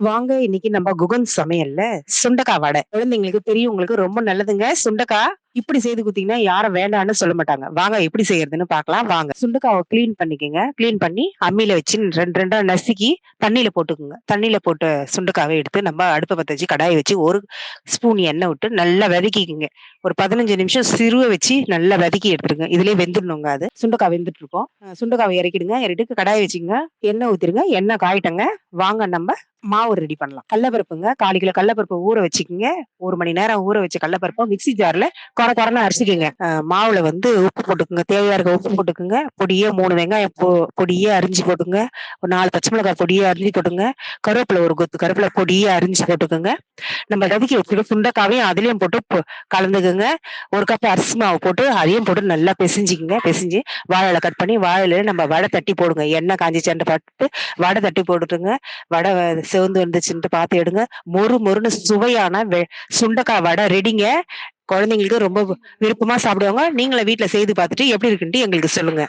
வாங்க இன்னைக்கு நம்ம குகன் சமையல்ல சுண்டக்காய் வடை. குழந்தைங்களுக்கு, பெரியவங்களுக்கு ரொம்ப நல்லதுங்க. சுண்டக்காய் இப்படி செய்து கொடுத்தீங்கன்னா யாரும் வேண்டாம்னு சொல்ல மாட்டாங்க. வாங்க எப்படி செய்யறதுன்னு பார்க்கலாம் வாங்க. சுண்டுக்காவை கிளீன் பண்ணிக்கங்க. கிளீன் பண்ணி அம்மியில வச்சு 2 2 நசுக்கி தண்ணியில போட்டுக்குங்க. தண்ணியில போட்டு சுண்டுக்காவை எடுத்து நம்ம அடுப்பை பற்ற வச்சு கடாயை வச்சு ஒரு ஸ்பூன் எண்ணெய் விட்டு நல்லா வதக்கிக்கங்க. ஒரு 15 நிமிஷம் சிறுவை வச்சு நல்லா வதக்கி எடுத்துருங்க. இதுலயே வெந்துடணுங்க அது. சுண்டக்காய் வெந்துட்டு இருக்கோம் சுண்டக்காவை இறக்கிடுங்க. இறக்கிட்டு கடாயை வச்சுங்க எண்ணெய் ஊத்திருங்க. எண்ணெய் காயிட்டங்க வாங்க நம்ம மாவு ரெடி பண்ணலாம். கடலப்பருப்புங்க பருப்புங்க. 1/4 கிலோ கடல ஊற வச்சுக்கோங்க ஒரு மணி நேரம் ஊற வச்ச கடல மிக்சி மிக்ஸி ஜார்ல கொர கொரன்னு அரிசிக்குங்க மாவுல வந்து உப்பு போட்டுக்குங்க தேவையா இருக்க உப்பு போட்டுக்குங்க பொடியே மூணு வெங்காயம் பொ அரிஞ்சு போட்டுங்க ஒரு நாலு பச்சை மிளகாய் பொடியே அரிஞ்சு போட்டுங்க. கருவேப்பில ஒரு கொத்து கருவேப்பில பொடியே அரிஞ்சு போட்டுக்குங்க நம்ம வதக்கி வச்சுட்டு சுண்டைக்காவையும் அதுலயும் போட்டு கலந்துக்குங்க ஒரு கப் அரிசி மாவு போட்டு அதையும் போட்டு நல்லா பெசஞ்சுக்கங்க. பிசைஞ்சு வாழை கட் பண்ணி வாழையில நம்ம வடை தட்டி போடுங்க. எண்ணெய் காய்ஞ்சிச்சுன்ட்டு பார்த்துட்டு வடை தட்டி போட்டுட்டுங்க. வடை சிவந்து வந்துச்சுன்ட்டு பார்த்து எடுங்க. மொறு மொறுன்னு சுவையான வெ சுண்டைக்காய் வடை ரெடிங்க. குழந்தைங்களுக்கு ரொம்ப விருப்பமா சாப்பிடுவாங்க. நீங்களே வீட்டுல செய்து பார்த்துட்டு எப்படி இருக்குன்ட்டு எங்களுக்கு சொல்லுங்க.